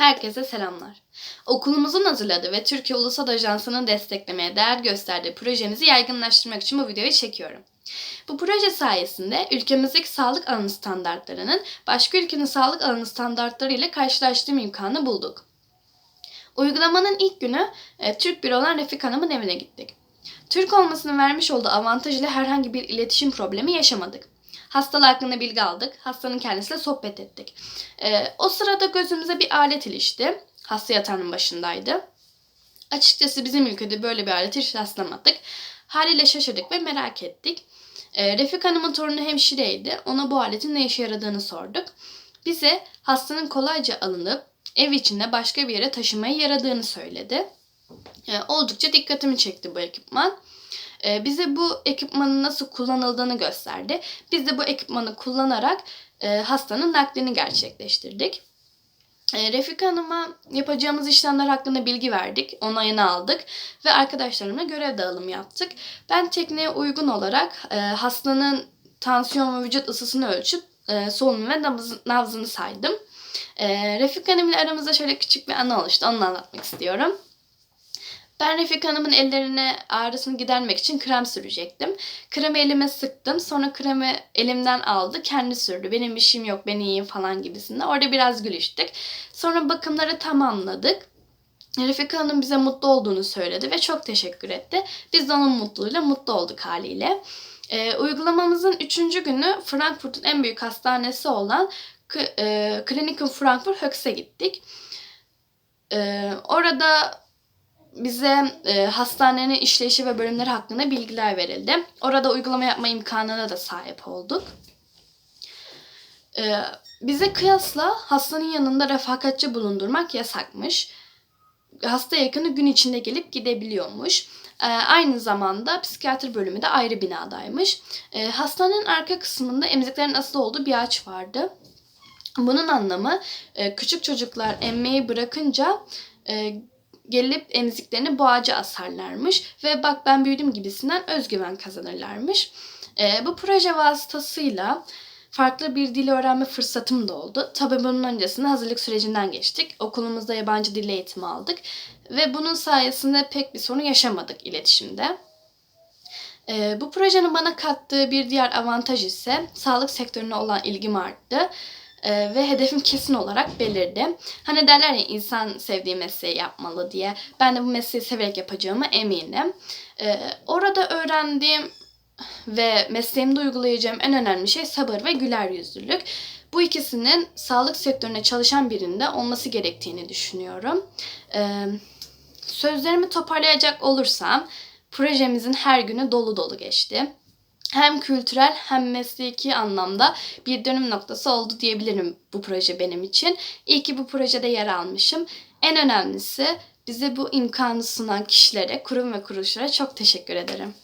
Herkese selamlar. Okulumuzun hazırladığı ve Türkiye Ulusal Ajansı'nın desteklemeye değer gösterdiği projemizi yaygınlaştırmak için bu videoyu çekiyorum. Bu proje sayesinde ülkemizdeki sağlık alanı standartlarının başka ülkenin sağlık alanı standartları ile karşılaştırma imkanı bulduk. Uygulamanın ilk günü e, Türk bir olan Refik Hanım'ın evine gittik. Türk olmasının vermiş olduğu avantaj ile herhangi bir iletişim problemi yaşamadık. Hastalığı hakkında bilgi aldık. Hastanın kendisiyle sohbet ettik. Ee, o sırada gözümüze bir alet ilişti. Hasta yatağının başındaydı. Açıkçası bizim ülkede böyle bir alete hiç rastlamadık. Haliyle şaşırdık ve merak ettik. Ee, Refik Hanım'ın torunu hemşireydi. Ona bu aletin ne işe yaradığını sorduk. Bize hastanın kolayca alınıp ev içinde başka bir yere taşımaya yaradığını söyledi. Ee, oldukça dikkatimi çekti bu ekipman. Ee, bize bu ekipmanın nasıl kullanıldığını gösterdi. Biz de bu ekipmanı kullanarak e, hastanın naklini gerçekleştirdik. E, Refika Hanım'a yapacağımız işlemler hakkında bilgi verdik, onayını aldık ve arkadaşlarımla görev dağılımı yaptık. Ben tekneye uygun olarak e, hastanın tansiyon ve vücut ısısını ölçüp e, solunum ve nabzını saydım. E, Refika Hanım ile aramızda şöyle küçük bir anı oluştu, onu anlatmak istiyorum. Ben Refik Hanım'ın ellerine ağrısını gidermek için krem sürecektim. Kremi elime sıktım. Sonra kremi elimden aldı. Kendi sürdü. Benim bir şeyim yok ben iyiyim falan gibisinde. Orada biraz gülüştük. Sonra bakımları tamamladık. Refika Hanım bize mutlu olduğunu söyledi ve çok teşekkür etti. Biz de onun mutluluğuyla mutlu olduk haliyle. Ee, uygulamamızın üçüncü günü Frankfurt'un en büyük hastanesi olan K- e, Klinikum Frankfurt Höx'e gittik. Ee, orada bize e, hastanenin işleyişi ve bölümleri hakkında bilgiler verildi. Orada uygulama yapma imkanına da sahip olduk. E, bize kıyasla hastanın yanında refakatçi bulundurmak yasakmış. Hasta yakını gün içinde gelip gidebiliyormuş. E, aynı zamanda psikiyatri bölümü de ayrı binadaymış. E, hastanenin arka kısmında emziklerin asılı olduğu bir ağaç vardı. Bunun anlamı e, küçük çocuklar emmeyi bırakınca e, gelip emziklerini bu ağaca asarlarmış ve bak ben büyüdüm gibisinden özgüven kazanırlarmış. E, bu proje vasıtasıyla farklı bir dil öğrenme fırsatım da oldu. Tabii bunun öncesinde hazırlık sürecinden geçtik. Okulumuzda yabancı dil eğitimi aldık ve bunun sayesinde pek bir sorun yaşamadık iletişimde. E, bu projenin bana kattığı bir diğer avantaj ise sağlık sektörüne olan ilgim arttı. Ee, ve hedefim kesin olarak belirdi. Hani derler ya insan sevdiği mesleği yapmalı diye. Ben de bu mesleği severek yapacağıma eminim. Ee, orada öğrendiğim ve mesleğimde uygulayacağım en önemli şey sabır ve güler yüzlülük. Bu ikisinin sağlık sektöründe çalışan birinde olması gerektiğini düşünüyorum. Ee, sözlerimi toparlayacak olursam projemizin her günü dolu dolu geçti hem kültürel hem mesleki anlamda bir dönüm noktası oldu diyebilirim bu proje benim için. İyi ki bu projede yer almışım. En önemlisi bize bu imkanı sunan kişilere, kurum ve kuruluşlara çok teşekkür ederim.